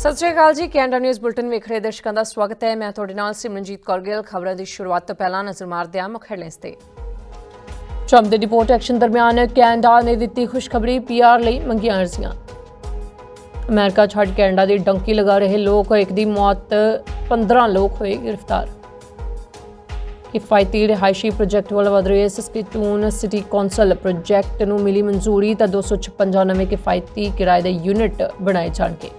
ਸਤਿ ਸ਼੍ਰੀ ਅਕਾਲ ਜੀ Canada news bulletin ਵੇਖ ਰਹੇ ਦਰਸ਼ਕਾਂ ਦਾ ਸਵਾਗਤ ਹੈ। ਮੈਂ ਤੁਹਾਡੇ ਨਾਲ ਸਿਮਰਨਜੀਤ ਕੌਰ ਗਿੱਲ। ਖਬਰਾਂ ਦੀ ਸ਼ੁਰੂਆਤ ਤੋਂ ਪਹਿਲਾਂ ਨਜ਼ਰ ਮਾਰਦੇ ਹਾਂ ਮੁੱਖ ਹੈਡਲਾਈਨਸ ਤੇ। ਟਰੰਪ ਦੇ ਡਿਪੋਰਟ ਐਕਸ਼ਨ ਦਰਮਿਆਨ ਕੈਨੇਡਾ ਨੇ ਦਿੱਤੀ ਖੁਸ਼ਖਬਰੀ ਪੀਆਰ ਲਈ ਮੰਗੀਆਂ ਅਰਜ਼ੀਆਂ। ਅਮਰੀਕਾ ਛੱਡ ਕੈਨੇਡਾ ਦੀ ਡੰਕੀ ਲਗਾ ਰਹੇ ਲੋਕ, ਇੱਕ ਦੀ ਮੌਤ 15 ਲੋਕ ਹੋਏ ਗ੍ਰਿਫਤਾਰ। ਕਿਫਾਇਤੀ ਰਿਹਾਇਸ਼ੀ ਪ੍ਰੋਜੈਕਟ ਵੱਲ ਵਧ ਰਹੇ ਸਸਕੀਟੂਨ ਸਿਟੀ ਕੌਂਸਲ। ਪ੍ਰੋਜੈਕਟ ਨੂੰ ਮਿਲੀ ਮਨਜ਼ੂਰੀ ਤਾਂ 256 ਨਵੇਂ ਕਿਫਾਇਤੀ ਕਿਰਾਏ ਦੇ ਯੂਨਿਟ ਬਣਾਏ ਜਾਣਗੇ।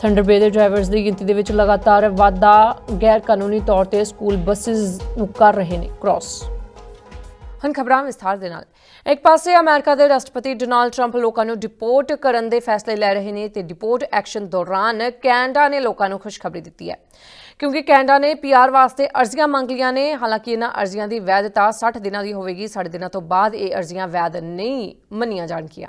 ਥੰਡਰਬੇ ਦੇ ਡਰਾਈਵਰਸ ਦੀ ਗਿਣਤੀ ਦੇ ਵਿੱਚ ਲਗਾਤਾਰ ਵਾਧਾ ਗੈਰ ਕਾਨੂੰਨੀ ਤੌਰ ਤੇ ਸਕੂਲ ਬੱਸਸ ਨੂੰ ਕਰ ਰਹੇ ਨੇ ਕ੍ਰਾਸ ਹੁਣ ਖਬਰਾਂ ਵਿਸਥਾਰ ਦੇ ਨਾਲ। ਇੱਕ ਪਾਸੇ ਅਮਰੀਕਾ ਦੇ ਰਾਸ਼ਟਰਪਤੀ ਡੋਨਾਲਡ ਟਰੰਪ ਲੋਕਾਂ ਨੂੰ ਡਿਪੋਰਟ ਕਰਨ ਦੇ ਫੈਸਲੇ ਲੈ ਰਹੇ ਨੇ ਤੇ ਡਿਪੋਰਟ ਐਕਸ਼ਨ ਦੌਰਾਨ ਕੈਨੇਡਾ ਨੇ ਲੋਕਾਂ ਨੂੰ ਖੁਸ਼ਖਬਰੀ ਦਿੱਤੀ ਹੈ। ਕਿਉਂਕਿ ਕੈਨੇਡਾ ਨੇ ਪੀਆਰ ਵਾਸਤੇ ਅਰਜ਼ੀਆਂ ਮੰਗ ਲਈਆਂ ਨੇ, ਹਾਲਾਂਕਿ ਇਹਨਾਂ ਅਰਜ਼ੀਆਂ ਦੀ ਵੈਧਤਾ 60 ਦਿਨਾਂ ਦੀ ਹੋਵੇਗੀ 60 ਦਿਨਾਂ ਤੋਂ ਬਾਅਦ ਇਹ ਅਰਜ਼ੀਆਂ ਵੈਧ ਨਹੀਂ ਮੰਨੀਆਂ ਜਾਣਗੀਆਂ।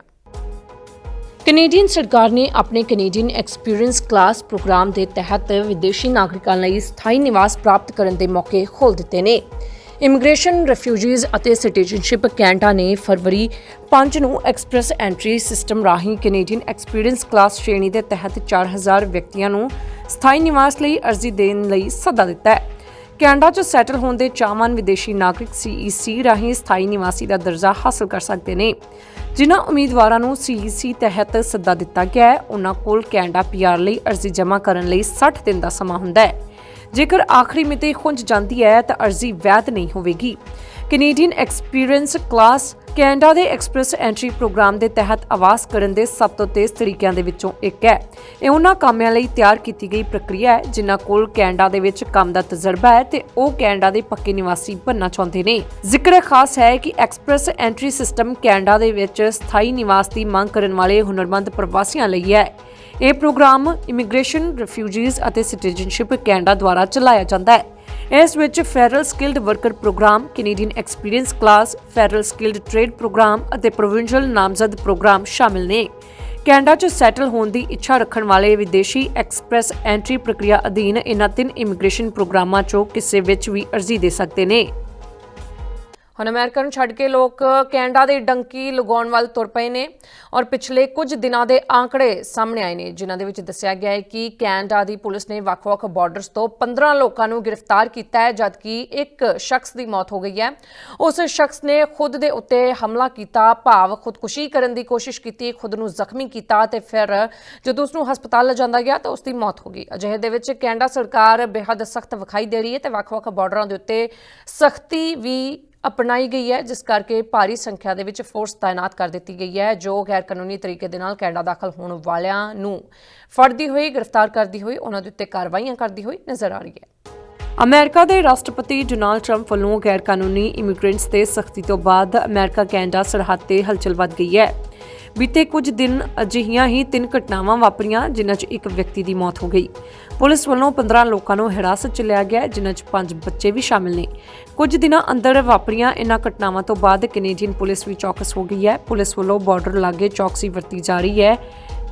ਕੈਨੇਡੀਅਨ ਸਰਕਾਰ ਨੇ ਆਪਣੇ ਕੈਨੇਡੀਅਨ ਐਕਸਪੀਰੀਅੰਸ ਕਲਾਸ ਪ੍ਰੋਗਰਾਮ ਦੇ ਤਹਿਤ ਵਿਦੇਸ਼ੀ ਨਾਗਰਿਕਾਂ ਲਈ ਸਥਾਈ ਨਿਵਾਸ ਪ੍ਰਾਪਤ ਕਰਨ ਦੇ ਮੌਕੇ ਖੋਲ੍ਹ ਦਿੱਤੇ ਨੇ। ਇਮੀਗ੍ਰੇਸ਼ਨ, ਰਿਫਿਊਜੀਜ਼ ਅਤੇ ਸਿਟੀਜ਼ਨਸ਼ਿਪ ਕੈਨੇਡਾ ਨੇ ਫਰਵਰੀ 5 ਨੂੰ ਐਕਸਪ੍ਰੈਸ ਐਂਟਰੀ ਸਿਸਟਮ ਰਾਹੀਂ ਕੈਨੇਡੀਅਨ ਐਕਸਪੀਰੀਅੰਸ ਕਲਾਸ ਸ਼੍ਰੇਣੀ ਦੇ ਤਹਿਤ 4000 ਵਿਅਕਤੀਆਂ ਨੂੰ ਸਥਾਈ ਨਿਵਾਸ ਲਈ ਅਰਜ਼ੀ ਦੇਣ ਲਈ ਸੱਦਾ ਦਿੱਤਾ ਹੈ। ਕੈਨੇਡਾ 'ਚ ਸੈਟਲ ਹੋਣ ਦੇ ਚਾਹਵਾਨ ਵਿਦੇਸ਼ੀ ਨਾਗਰਿਕ ਸੀਈਸੀ ਰਾਹੀਂ ਸਥਾਈ ਨਿਵਾਸੀ ਦਾ ਦਰਜਾ ਹਾਸਲ ਕਰ ਸਕਦੇ ਨੇ। ਜਿਨ੍ਹਾਂ ਉਮੀਦਵਾਰਾਂ ਨੂੰ ਸੀਈਸੀ ਤਹਿਤ ਸੱਦਾ ਦਿੱਤਾ ਗਿਆ ਹੈ, ਉਹਨਾਂ ਕੋਲ ਕੈਨੇਡਾ ਪੀਆਰ ਲਈ ਅਰਜ਼ੀ ਜਮ੍ਹਾਂ ਕਰਨ ਲਈ 60 ਦਿਨ ਦਾ ਸਮਾਂ ਹੁੰਦਾ ਹੈ। ਜੇਕਰ ਆਖਰੀ ਮਿਤੀ ਖੁੰਝ ਜਾਂਦੀ ਹੈ, ਤਾਂ ਅਰਜ਼ੀ ਵੈਧ ਨਹੀਂ ਹੋਵੇਗੀ। ਕੈਨੇਡੀਅਨ ਐਕਸਪੀਰੀਅੰਸ ਕਲਾਸ ਕੈਨੇਡਾ ਦੇ ਐਕਸਪ੍ਰੈਸ ਐਂਟਰੀ ਪ੍ਰੋਗਰਾਮ ਦੇ ਤਹਿਤ ਆਵਾਸ ਕਰਨ ਦੇ ਸਭ ਤੋਂ ਤੇਜ਼ ਤਰੀਕਿਆਂ ਦੇ ਵਿੱਚੋਂ ਇੱਕ ਹੈ। ਇਹ ਉਹਨਾਂ ਕਾਮਿਆਂ ਲਈ ਤਿਆਰ ਕੀਤੀ ਗਈ ਪ੍ਰਕਿਰਿਆ ਹੈ, ਜਿਨ੍ਹਾਂ ਕੋਲ ਕੈਨੇਡਾ ਦੇ ਵਿੱਚ ਕੰਮ ਦਾ ਤਜਰਬਾ ਹੈ ਤੇ ਉਹ ਕੈਨੇਡਾ ਦੇ ਪੱਕੇ ਨਿਵਾਸੀ ਬਣਨਾ ਚਾਹੁੰਦੇ ਨੇ। ਜ਼ਿਕਰ ਖਾਸ ਹੈ ਕਿ ਐਕਸਪ੍ਰੈਸ ਐਂਟਰੀ ਸਿਸਟਮ ਕੈਨੇਡਾ ਦੇ ਵਿੱਚ ਸਥਾਈ ਨਿਵਾਸ ਦੀ ਮੰਗ ਕਰਨ ਵਾਲੇ ਹੁਨਰਮੰਦ ਪ੍ਰਵਾਸੀਆਂ ਲਈ ਹੈ। ਇਹ ਪ੍ਰੋਗਰਾਮ ਇਮੀਗ੍ਰੇਸ਼ਨ, ਰਿਫਿਊਜੀਜ਼ ਅਤੇ ਸਿਟੀਜ਼ਨਸ਼ਿਪ ਕੈਨੇਡਾ ਦੁਆਰਾ ਚਲਾਇਆ ਜਾਂਦਾ ਹੈ। ਇਸ ਵਿੱਚ federal skilled worker program Canadian experience class federal skilled trade program ਅਤੇ ਪ੍ਰੋਵਿੰਸ਼ੀਅਲ ਨਾਮਜ਼ਦ ਪ੍ਰੋਗਰਾਮ ਸ਼ਾਮਿਲ ਨੇ। ਕੈਨੇਡਾ 'ਚ ਸੈਟਲ ਹੋਣ ਦੀ ਇੱਛਾ ਰੱਖਣ ਵਾਲੇ ਵਿਦੇਸ਼ੀ ਐਕਸਪ੍ਰੈਸ ਐਂਟਰੀ ਪ੍ਰਕਿਰਿਆ ਅਧੀਨ ਇਹਨਾਂ ਤਿੰਨ ਇਮੀਗ੍ਰੇਸ਼ਨ ਪ੍ਰੋਗਰਾਮਾਂ 'ਚੋਂ ਕਿਸੇ ਵਿੱਚ ਵੀ ਅਰਜ਼ੀ ਦੇ ਸਕਦੇ ਨੇ। ਹੁਣ ਅਮਰੀਕਾ ਨੂੰ ਛੱਡ ਕੇ ਲੋਕ ਕੈਨੇਡਾ ਦੇ ਡੰਕੀ ਲਗਾਉਣ ਵੱਲ ਤੁਰ ਪਏ ਨੇ ਔਰ ਪਿਛਲੇ ਕੁਝ ਦਿਨਾਂ ਦੇ ਆંકੜੇ ਸਾਹਮਣੇ ਆਏ ਨੇ, ਜਿਨ੍ਹਾਂ ਦੇ ਵਿੱਚ ਦੱਸਿਆ ਗਿਆ ਹੈ ਕਿ ਕੈਨੇਡਾ ਦੀ ਪੁਲਿਸ ਨੇ ਵੱਖ-ਵੱਖ ਬਾਰਡਰਸ ਤੋਂ 15 ਲੋਕਾਂ ਨੂੰ ਗ੍ਰਿਫਤਾਰ ਕੀਤਾ ਹੈ, ਜਦਕਿ ਇੱਕ ਸ਼ਖਸ ਦੀ ਮੌਤ ਹੋ ਗਈ ਹੈ। ਉਸ ਸ਼ਖਸ ਨੇ ਖੁਦ ਦੇ ਉੱਤੇ ਹਮਲਾ ਕੀਤਾ, ਭਾਵ ਖੁਦਕੁਸ਼ੀ ਕਰਨ ਦੀ ਕੋਸ਼ਿਸ਼ ਕੀਤੀ, ਖੁਦ ਨੂੰ ਜ਼ਖਮੀ ਕੀਤਾ ਤੇ ਫਿਰ ਜਦੋਂ ਉਸ ਨੂੰ ਹਸਪਤਾਲ ਲਿਜਾਂਦਾ ਗਿਆ ਤਾਂ ਉਸ ਦੀ ਮੌਤ ਹੋ ਗਈ। ਅਜਿਹੇ ਦੇ ਵਿੱਚ ਕੈਨੇਡਾ ਸਰਕਾਰ ਬੇਹੱਦ ਸਖਤ ਵਿਖਾਈ ਦੇ ਰਹੀ ਹੈ ਤੇ ਵੱਖ-ਵੱਖ ਬਾਰਡਰਾਂ ਦੇ ਉੱਤੇ ਸਖਤੀ ਵੀ ਅਪਣਾਈ ਗਈ ਹੈ, ਜਿਸ ਕਰਕੇ ਭਾਰੀ ਸੰਖਿਆ ਦੇ ਵਿੱਚ ਫੋਰਸ ਤਾਇਨਾਤ ਕਰ ਦਿੱਤੀ ਗਈ ਹੈ, ਜੋ ਗੈਰ ਕਾਨੂੰਨੀ ਤਰੀਕੇ ਦੇ ਨਾਲ ਕੈਨੇਡਾ ਦਾਖਲ ਹੋਣ ਵਾਲਿਆਂ ਨੂੰ ਫੜਦੀ ਹੋਈ, ਗ੍ਰਿਫਤਾਰ ਕਰਦੀ ਹੋਈ, ਉਹਨਾਂ ਦੇ ਉੱਤੇ ਕਾਰਵਾਈਆਂ ਕਰਦੀ ਹੋਈ ਨਜ਼ਰ ਆ ਰਹੀ ਹੈ। ਅਮਰੀਕਾ ਦੇ ਰਾਸ਼ਟਰਪਤੀ ਡੋਨਾਲਡ ਟਰੰਪ ਵੱਲੋਂ ਗੈਰ ਕਾਨੂੰਨੀ ਇਮੀਗ੍ਰੈਂਟਸ ਤੇ ਸਖਤੀ ਤੋਂ ਬਾਅਦ ਅਮਰੀਕਾ ਕੈਨੇਡਾ ਸਰਹੱਦ ਤੇ ਹਲਚਲ ਵੱਧ ਗਈ ਹੈ। ਬੀਤੇ ਕੁਝ ਦਿਨ ਅਜਿਹੀਆਂ ਹੀ ਤਿੰਨ ਘਟਨਾਵਾਂ ਵਾਪਰੀਆਂ, ਜਿਨ੍ਹਾਂ 'ਚ ਇੱਕ ਵਿਅਕਤੀ ਦੀ ਮੌਤ ਹੋ ਗਈ। ਪੁਲਿਸ ਵੱਲੋਂ 15 ਲੋਕਾਂ ਨੂੰ ਹਿਰਾਸਤ 'ਚ ਲਿਆ ਗਿਆ, ਜਿਨ੍ਹਾਂ 'ਚ ਪੰਜ ਬੱਚੇ ਵੀ ਸ਼ਾਮਿਲ ਨੇ। ਕੁਝ ਦਿਨਾਂ ਅੰਦਰ ਵਾਪਰੀਆਂ ਇਹਨਾਂ ਘਟਨਾਵਾਂ ਤੋਂ ਬਾਅਦ ਕੈਨੇਡੀਅਨ ਪੁਲਿਸ ਵੀ ਚੌਕਸ ਹੋ ਗਈ ਹੈ। ਪੁਲਿਸ ਵੱਲੋਂ ਬਾਰਡਰ ਲਾਗੇ ਚੌਕਸੀ ਵਰਤੀ ਜਾ ਰਹੀ ਹੈ,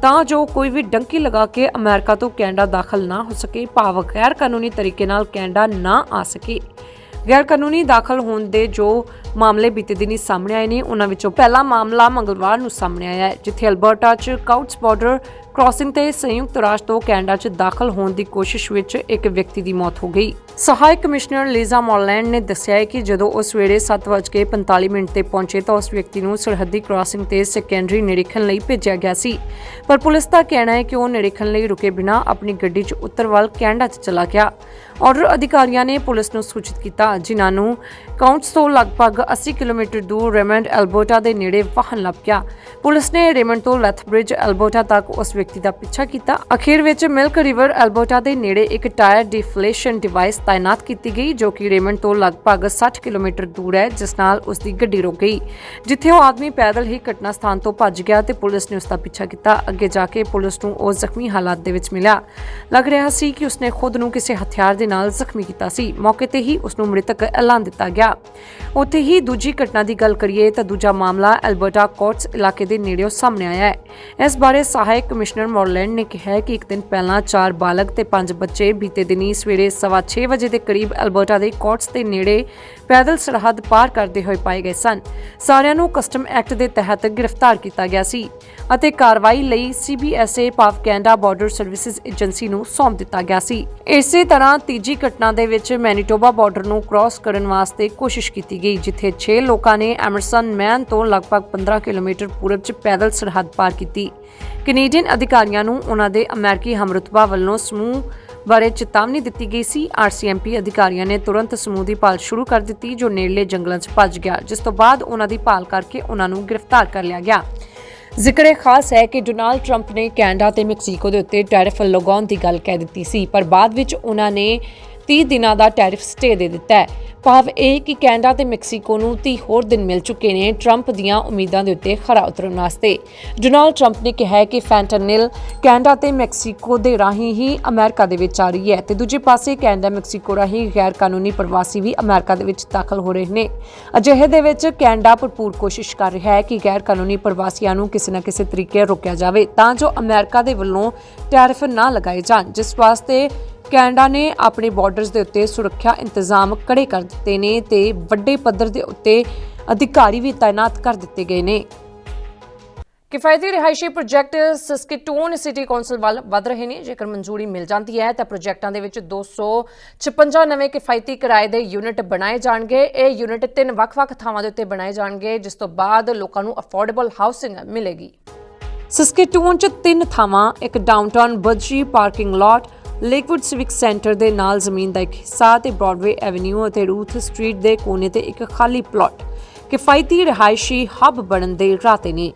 ਤਾਂ ਜੋ ਕੋਈ ਵੀ ਡੰਕੀ ਲਗਾ ਕੇ ਅਮਰੀਕਾ ਤੋਂ ਕੈਨੇਡਾ ਦਾਖਲ ਨਾ ਹੋ ਸਕੇ, ਭਾਵ ਗੈਰ ਕਾਨੂੰਨੀ ਤਰੀਕੇ ਨਾਲ ਕੈਨੇਡਾ ਨਾ ਆ ਸਕੇ। ਗੈਰ ਕਾਨੂੰਨੀ ਦਾਖਲ ਹੋਣ ਦੇ ਜੋ ਮਾਮਲੇ ਬੀਤੇ ਦਿਨੀ ਸਾਹਮਣੇ ਆਏ ਨੇ। ਉਹਨਾਂ ਵਿੱਚੋਂ ਪਹਿਲਾ ਮਾਮਲਾ ਮੰਗਲਵਾਰ ਨੂੰ ਸਾਹਮਣੇ ਆਇਆ ਹੈ, ਜਿੱਥੇ ਅਲਬਰਟਾ 'ਚ ਕਾਊਟਸ ਬਾਰਡਰ ਕ੍ਰਾਸਿੰਗ ਤੇ ਸੰਯੁਕਤ ਰਾਸ਼ਟਰ ਤੋਂ ਕੈਨੇਡਾ 'ਚ ਦਾਖਲ ਹੋਣ ਦੀ ਕੋਸ਼ਿਸ਼ ਵਿੱਚ ਇੱਕ ਵਿਅਕਤੀ ਦੀ ਮੌਤ ਹੋ ਗਈ। ਸਹਾਇਕ ਕਮਿਸ਼ਨਰ ਲੀਜ਼ਾ ਮੌਲੈਂਡ ਨੇ ਦੱਸਿਆ ਕਿ ਜਦੋਂ ਉਹ ਸਵੇਰੇ 7:45 ਮਿੰਟ ਤੇ ਪਹੁੰਚੇ ਤਾਂ ਉਸ ਵਿਅਕਤੀ ਨੂੰ ਸਰਹੱਦੀ ਕ੍ਰਾਸਿੰਗ ਤੇ ਸੈਕੰਡਰੀ ਨਿਰੀਖਣ ਲਈ ਭੇਜਿਆ ਗਿਆ ਸੀ। ਪਰ ਪੁਲਿਸ ਦਾ ਕਹਿਣਾ ਹੈ ਕਿ ਉਹ ਨਿਰੀਖਣ ਲਈ ਰੁਕੇ ਬਿਨਾਂ ਆਪਣੀ ਗੱਡੀ 'ਚ ਉੱਤਰ ਵੱਲ ਕੈਨੇਡਾ 'ਚ ਚਲਾ ਗਿਆ। ਆਰਡਰ ਅਧਿਕਾਰੀਆਂ ਨੇ ਪੁਲਿਸ ਨੂੰ ਸੂਚਿਤ ਕੀਤਾ, ਜਿਨ੍ਹਾਂ ਨੂੰ ਕਾਉਂਟਸ ਤੋਂ ਲਗਭਗ 80 ਕਿਲੋਮੀਟਰ ਦੂਰ ਰੇਮੰਡ ਐਲਬਰਟਾ ਦੇ ਨੇੜੇ ਵਾਹਨ ਲੱਭ ਗਿਆ। ਪੁਲਿਸ ਨੇ ਰੇਮੰਡ ਤੋਂ ਲੈਥਬ੍ਰਿਜ ਐਲਬਰਟਾ ਤੱਕ ਉਸ ਵਿਅਕਤੀ ਦਾ ਪਿੱਛਾ ਕੀਤਾ। ਅਖੀਰ ਵਿੱਚ ਮਿਲਕ ਰਿਵਰ ਐਲਬਰਟਾ ਦੇ ਨੇੜੇ ਇੱਕ ਟਾਇਰ ਡਿਫਲੇਸ਼ਨ ਡਿਵਾਈਸ ਤਾਇਨਾਤ ਕੀਤੀ ਗਈ, ਜੋ ਕਿ ਰੇਮੰਡ ਤੋਂ ਲਗਭਗ 60 ਕਿਲੋਮੀਟਰ ਦੂਰ ਹੈ, ਜਿਸ ਨਾਲ ਉਸ ਦੀ ਗੱਡੀ ਰੁਕ ਗਈ। ਜਿੱਥੇ ਉਹ ਆਦਮੀ ਪੈਦਲ ਹੀ ਘਟਨਾ ਸਥਾਨ ਤੋਂ ਭੱਜ ਗਿਆ ਤੇ ਪੁਲਿਸ ਨੇ ਉਸ ਦਾ ਪਿੱਛਾ ਕੀਤਾ। ਅੱਗੇ ਜਾ ਕੇ ਪੁਲਿਸ ਨੂੰ ਉਹ ਜ਼ਖਮੀ ਹਾਲਾਤ ਦੇ ਵਿੱਚ ਮਿਲਿਆ। ਲੱਗ ਰਿਹਾ ਸੀ ਕਿ ਉਸਨੇ ਖੁਦ ਨੂੰ ਕਿਸੇ ਹਥਿਆਰ ਦੇ ਨਾਲ ਜ਼ਖਮੀ ਕੀਤਾ ਸੀ। ਮੌਕੇ ਤੇ ਹੀ ਉਸ ਨੂੰ ਮ੍ਰਿਤਕ ਐਲਾਨ ਦਿੱਤਾ ਗਿਆ। ਉੱਥੇ ਹੀ ਦੂਜੀ ਘਟਨਾ ਦੀ ਗੱਲ ਕਰੀਏ ਤਾਂ ਦੂਜਾ ਮਾਮਲਾ ਐਲਬਰਟਾ ਕੋਟਸ ਇਲਾਕੇ ਦੇ ਨੇੜਿਓਂ ਸਾਹਮਣੇ ਆਇਆ ਹੈ। ਇਸ ਬਾਰੇ ਸਹਾਇਕ ਕਮਿਸ਼ਨਰ ਮੌਰਲੈਂਡ ਨੇ ਕਿਹਾ ਕਿ ਇੱਕ ਦਿਨ ਪਹਿਲਾਂ ਚਾਰ ਬਾਲਗ ਤੇ ਪੰਜ ਬੱਚੇ ਬੀਤੇ ਦਿਨੀ ਸਵੇਰੇ ਸਵਾ ਵਜੇ ਦੇ ਕਰੀਬ ਅਲਬਰਟਾ ਦੇ ਕੋਟਸ ਦੇ ਨੇੜੇ ਪੈਦਲ ਸਰਹੱਦ ਪਾਰ ਕਰਦੇ ਹੋਏ ਪਾਏ ਗਏ ਸਨ। ਸਾਰਿਆਂ ਨੂੰ ਕਸਟਮ ਐਕਟ ਦੇ ਤਹਿਤ ਗ੍ਰਿਫਤਾਰ ਕੀਤਾ ਗਿਆ ਸੀ ਅਤੇ ਕਾਰਵਾਈ ਲਈ ਸੀਬੀਐਸਏ ਪਾਵ ਕੈਨੇਡਾ ਬਾਰਡਰ ਸਰਵਿਸਿਜ਼ ਏਜੰਸੀ ਨੂੰ ਸੌਂਪ ਦਿੱਤਾ ਗਿਆ ਸੀ। ਇਸੇ ਤਰ੍ਹਾਂ ਤੀਜੀ ਘਟਨਾ ਦੇ ਵਿੱਚ ਮੈਨੀਟੋਬਾ ਬਾਰਡਰ ਨੂੰ ਕ੍ਰਾਸ ਕਰਨ ਵਾਸਤੇ ਕੋਸ਼ਿਸ਼ ਕੀਤੀ ਗਈ ਜਿੱਥੇ 6 ਲੋਕਾਂ ਨੇ ਐਮਰਸਨ ਮੈਨ ਤੋਂ ਲਗਭਗ 15 ਕਿਲੋਮੀਟਰ ਪੂਰਬ 'ਚ ਪੈਦਲ ਸਰਹੱਦ ਪਾਰ ਕੀਤੀ। ਕੈਨੇਡੀਅਨ ਅਧਿਕਾਰੀਆਂ ਨੂੰ ਉਹਨਾਂ ਦੇ ਅਮਰੀਕੀ ਹਮਰਤਬਾ ਵੱਲੋਂ ਸਮੂਹ ਬਾਰੇ ਚੇਤਾਵਨੀ ਦਿੱਤੀ ਗਈ ਸੀ। ਆਰਸੀਐਮਪੀ ਅਧਿਕਾਰੀਆਂ ਨੇ ਤੁਰੰਤ ਸਮੂਹ ਦੀ ਭਾਲ ਸ਼ੁਰੂ ਕਰ ਦਿੱਤੀ, ਜੋ ਨੇੜਲੇ ਜੰਗਲਾਂ 'ਚ ਭੱਜ ਗਿਆ। ਜਿਸ ਤੋਂ ਬਾਅਦ ਉਹਨਾਂ ਦੀ ਭਾਲ ਕਰਕੇ ਉਹਨਾਂ ਨੂੰ ਗ੍ਰਿਫਤਾਰ ਕਰ ਲਿਆ ਗਿਆ। ਜ਼ਿਕਰੇ ਖਾਸ ਹੈ ਕਿ ਡੋਨਾਲਡ ਟਰੰਪ ਨੇ ਕੈਨੇਡਾ ਤੇ ਮੈਕਸੀਕੋ ਦੇ ਉੱਤੇ ਟੈਰਿਫ ਲਗਾਉਣ ਦੀ ਗੱਲ ਕਹਿ ਦਿੱਤੀ ਸੀ, ਪਰ ਬਾਅਦ ਵਿੱਚ ਉਹਨਾਂ ਨੇ 30 ਦਿਨਾਂ ਦਾ ਟੈਰਿਫ ਸਟੇ ਦੇ ਦਿੱਤਾ ਹੈ। ਭਾਵ ਇਹ ਕਿ ਕੈਨੇਡਾ ਤੇ ਮੈਕਸੀਕੋ ਨੂੰ 30 ਹੋਰ ਦਿਨ ਮਿਲ ਚੁੱਕੇ ਨੇ ਟਰੰਪ ਦੀਆਂ ਉਮੀਦਾਂ ਦੇ ਉੱਤੇ ਖਰਾ ਉਤਰਨ ਵਾਸਤੇ। ਡੋਨਾਲਡ ਟਰੰਪ ਨੇ ਕਿਹਾ ਹੈ ਕਿ ਫੈਂਟਨਿਲ ਕੈਨੇਡਾ ਤੇ ਮੈਕਸੀਕੋ ਦੇ ਰਾਹੀਂ ਹੀ ਅਮਰੀਕਾ ਦੇ ਵਿੱਚ ਆ ਰਹੀ ਹੈ ਤੇ ਦੂਜੇ ਪਾਸੇ ਕੈਨੇਡਾ ਮੈਕਸੀਕੋ ਰਾਹੀਂ ਗੈਰ ਕਾਨੂੰਨੀ ਪ੍ਰਵਾਸੀ ਵੀ ਅਮਰੀਕਾ ਦੇ ਵਿੱਚ ਦਾਖਲ ਹੋ ਰਹੇ ਨੇ। ਅਜਿਹੇ ਦੇ ਵਿੱਚ ਕੈਨੇਡਾ ਭਰਪੂਰ ਕੋਸ਼ਿਸ਼ ਕਰ ਰਿਹਾ ਹੈ ਕਿ ਗੈਰ ਕਾਨੂੰਨੀ ਪ੍ਰਵਾਸੀਆਂ ਨੂੰ ਕਿਸੇ ਨਾ ਕਿਸੇ ਤਰੀਕੇ ਰੋਕਿਆ ਜਾਵੇ ਤਾਂ ਜੋ ਅਮਰੀਕਾ ਦੇ ਵੱਲੋਂ ਟੈਰਿਫ ਨਾ ਲਗਾਏ ਜਾਣ, ਜਿਸ ਵਾਸਤੇ ਕੈਨੇਡਾ ਨੇ ਆਪਣੇ ਬਾਰਡਰਸ ਦੇ ਉੱਤੇ ਸੁਰੱਖਿਆ ਇੰਤਜ਼ਾਮ ਕੜੇ ਕਰ ਦਿੱਤੇ ਨੇ ਤੇ ਵੱਡੇ ਪੱਧਰ ਦੇ ਉੱਤੇ ਅਧਿਕਾਰੀ ਵੀ ਤਾਇਨਾਤ ਕਰ ਦਿੱਤੇ ਗਏ ਨੇ। ਕਿਫਾਇਤੀ ਰਿਹਾਇਸ਼ੀ ਪ੍ਰੋਜੈਕਟ ਸਸਕਟੂਨ ਸਿਟੀ ਕੌਂਸਲ ਵੱਲ ਵਧ ਰਹੇ ਨੇ। ਜੇਕਰ ਮਨਜ਼ੂਰੀ ਮਿਲ ਜਾਂਦੀ ਹੈ, ਤਾਂ ਪ੍ਰੋਜੈਕਟਾਂ ਦੇ ਵਿੱਚ 256 ਨਵੇਂ ਕਿਫਾਇਤੀ ਕਿਰਾਏ ਦੇ ਯੂਨਿਟ ਬਣਾਏ ਜਾਣਗੇ। ਇਹ ਯੂਨਿਟ ਤਿੰਨ ਵੱਖ-ਵੱਖ ਥਾਵਾਂ ਦੇ ਉੱਤੇ ਬਣਾਏ ਜਾਣਗੇ, ਜਿਸ ਤੋਂ ਬਾਅਦ ਲੋਕਾਂ ਨੂੰ ਅਫੋਰਡੇਬਲ ਹਾਊਸਿੰਗ ਮਿਲੇਗੀ। ਸਸਕਟੂਨ 'ਚ ਤਿੰਨ ਥਾਵਾਂ, ਇੱਕ downtown ਬਰਜੀ parking lot Lakewood civic centre ਦੇ ਨਾਲ ਜ਼ਮੀਨ ਦਾ ਇੱਕ ਹਿੱਸਾ ਤੇ ਬ੍ਰੌਡਵੇ ਐਵੇਨਿਊ ਅਤੇ ਰੂਥ ਸਟਰੀਟ ਦੇ ਕੋਨੇ ਤੇ ਇੱਕ ਖਾਲੀ ਪਲਾਟ, ਕਿਫਾਇਤੀ ਰਿਹਾਇਸ਼ੀ ਹੱਬ ਬਣਨ ਦੇ ਰਾਹ ਤੇ ਨੇ।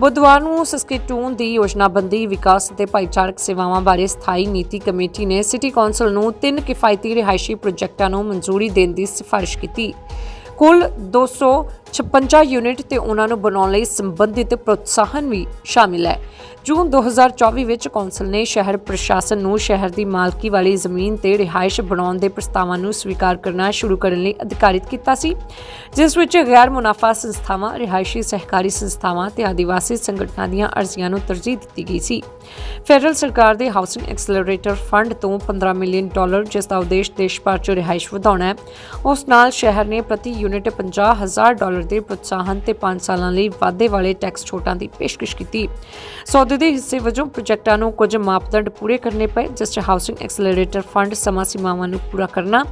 ਬੁੱਧਵਾਰ ਨੂੰ ਸਸਕਟੂਨ ਦੀ ਯੋਜਨਾਬੰਦੀ, ਵਿਕਾਸ ਅਤੇ ਭਾਈਚਾਰਕ ਸੇਵਾਵਾਂ ਬਾਰੇ ਸਥਾਈ ਨੀਤੀ ਕਮੇਟੀ ਨੇ ਸਿਟੀ ਕੌਂਸਲ ਨੂੰ ਤਿੰਨ ਕਿਫਾਇਤੀ ਰਿਹਾਇਸ਼ੀ ਪ੍ਰੋਜੈਕਟਾਂ ਨੂੰ ਮਨਜ਼ੂਰੀ ਦੇਣ ਦੀ ਸਿਫਾਰਿਸ਼ ਕੀਤੀ। ਕੁੱਲ 256 ਯੂਨਿਟ ਤੇ ਉਹਨਾਂ ਨੂੰ ਬਣਾਉਣ ਲਈ ਸੰਬੰਧਿਤ ਪ੍ਰੋਤਸਾਹਨ ਵੀ ਸ਼ਾਮਿਲ ਹੈ। ਜੂਨ 2024 ਵਿੱਚ ਕੌਂਸਲ ਨੇ ਸ਼ਹਿਰ ਪ੍ਰਸ਼ਾਸਨ ਨੂੰ ਸ਼ਹਿਰ ਦੀ ਮਾਲਕੀ ਵਾਲੀ ਜ਼ਮੀਨ ਤੇ ਰਿਹਾਇਸ਼ ਬਣਾਉਣ ਦੇ ਪ੍ਰਸਤਾਵਾਂ ਨੂੰ ਸਵੀਕਾਰ ਕਰਨਾ ਸ਼ੁਰੂ ਕਰਨ ਲਈ ਅਧਿਕਾਰਿਤ ਕੀਤਾ ਸੀ, ਜਿਸ ਵਿੱਚ ਗੈਰ ਮੁਨਾਫਾ ਸੰਸਥਾਵਾਂ, ਰਿਹਾਇਸ਼ੀ ਸਹਿਕਾਰੀ ਸੰਸਥਾਵਾਂ ਤੇ ਆਦੀਵਾਸੀ ਸੰਗਠਨਾਂ ਦੀਆਂ ਅਰਜ਼ੀਆਂ ਨੂੰ ਤਰਜੀਹ ਦਿੱਤੀ ਗਈ ਸੀ। ਫੈਡਰਲ ਸਰਕਾਰ ਦੇ ਹਾਊਸਿੰਗ ਐਕਸਲਰੇਟਰ ਫੰਡ ਤੋਂ 15 ਮਿਲੀਅਨ ਡਾਲਰ, ਜਿਸ ਦਾ ਉਦੇਸ਼ ਦੇਸ਼ ਭਰ 'ਚ ਰਿਹਾਇਸ਼ ਵਧਾਉਣਾ ਹੈ, ਉਸ ਨਾਲ ਸ਼ਹਿਰ ਨੇ ਪ੍ਰਤੀ ਯੂਨਿਟ 50000 ਡਾਲਰ ਦੇ ਪ੍ਰੋਤਸਾਹਨ ਤੇ 5 ਸਾਲਾਂ ਲਈ ਵਾਧੇ ਵਾਲੇ ਟੈਕਸ ਛੋਟਾਂ ਦੀ ਪੇਸ਼ਕਸ਼ ਕੀਤੀ। ਸੌਦੇ ਦੇ ਹਿੱਸੇ ਵਜੋਂ ਪ੍ਰੋਜੈਕਟਾਂ ਨੂੰ ਕੁਝ ਮਾਪਦੰਡ ਪੂਰੇ ਕਰਨੇ ਪਏ, ਜਿਸ 'ਚ ਹਾਊਸਿੰਗ ਐਕਸਲਰੇਟਰ ਫੰਡ ਸਮਾਂ ਸੀਮਾਵਾਂ ਨੂੰ ਪੂਰਾ ਕਰਨਾ,